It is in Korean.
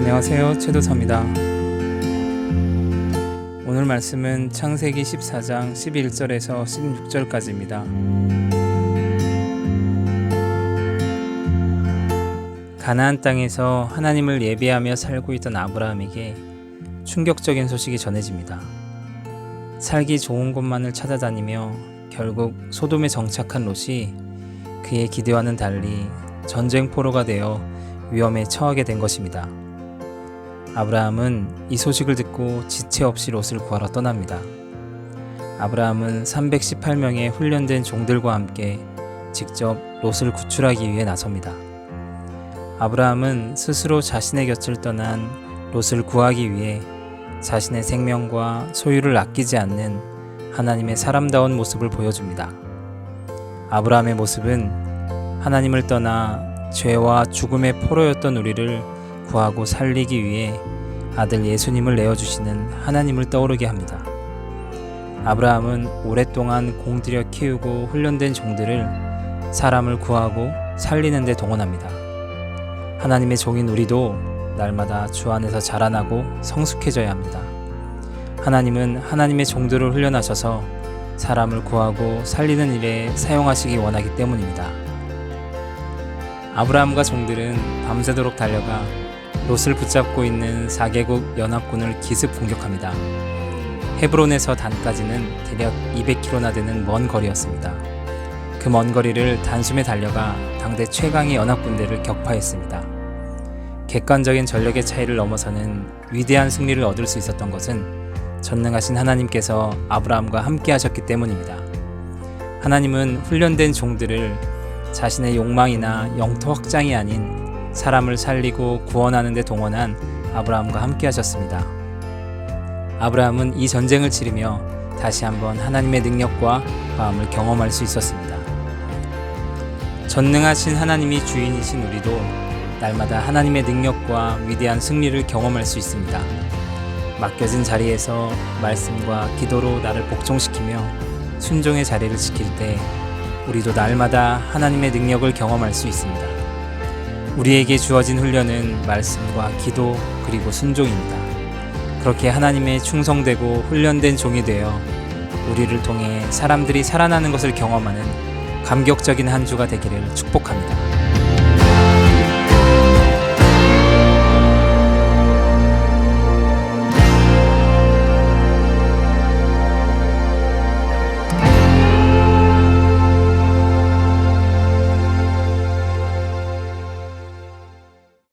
안녕하세요. 최도사입니다. 오늘 말씀은 창세기 14장 11절에서 16절까지입니다. 가나안 땅에서 하나님을 예배하며 살고 있던 아브라함에게 충격적인 소식이 전해집니다. 살기 좋은 곳만을 찾아다니며 결국 소돔에 정착한 롯이 그의 기대와는 달리 전쟁 포로가 되어 위험에 처하게 된 것입니다. 아브라함은 이 소식을 듣고 지체 없이 롯을 구하러 떠납니다. 아브라함은 318명의 훈련된 종들과 함께 직접 롯을 구출하기 위해 나섭니다. 아브라함은 스스로 자신의 곁을 떠난 롯을 구하기 위해 자신의 생명과 소유를 아끼지 않는 하나님의 사람다운 모습을 보여줍니다. 아브라함의 모습은 하나님을 떠나 죄와 죽음의 포로였던 우리를 구하고 살리기 위해 아들 예수님을 내어주시는 하나님을 떠오르게 합니다. 아브라함은 오랫동안 공들여 키우고 훈련된 종들을 사람을 구하고 살리는 데 동원합니다. 하나님의 종인 우리도 날마다 주 안에서 자라나고 성숙해져야 합니다. 하나님은 하나님의 종들을 훈련하셔서 사람을 구하고 살리는 일에 사용하시기 원하기 때문입니다. 아브라함과 종들은 밤새도록 달려가 롯을 붙잡고 있는 4개국 연합군을 기습 공격합니다. 헤브론에서 단까지는 대략 200km나 되는 먼 거리였습니다. 그 먼 거리를 단숨에 달려가 당대 최강의 연합군대를 격파했습니다. 객관적인 전력의 차이를 넘어서는 위대한 승리를 얻을 수 있었던 것은 전능하신 하나님께서 아브라함과 함께 하셨기 때문입니다. 하나님은 훈련된 종들을 자신의 욕망이나 영토 확장이 아닌 사람을 살리고 구원하는 데 동원한 아브라함과 함께 하셨습니다. 아브라함은 이 전쟁을 치르며 다시 한번 하나님의 능력과 마음을 경험할 수 있었습니다. 전능하신 하나님이 주인이신 우리도 날마다 하나님의 능력과 위대한 승리를 경험할 수 있습니다. 맡겨진 자리에서 말씀과 기도로 나를 복종시키며 순종의 자리를 지킬 때 우리도 날마다 하나님의 능력을 경험할 수 있습니다. 우리에게 주어진 훈련은 말씀과 기도 그리고 순종입니다. 그렇게 하나님의 충성되고 훈련된 종이 되어 우리를 통해 사람들이 살아나는 것을 경험하는 감격적인 한 주가 되기를 축복합니다.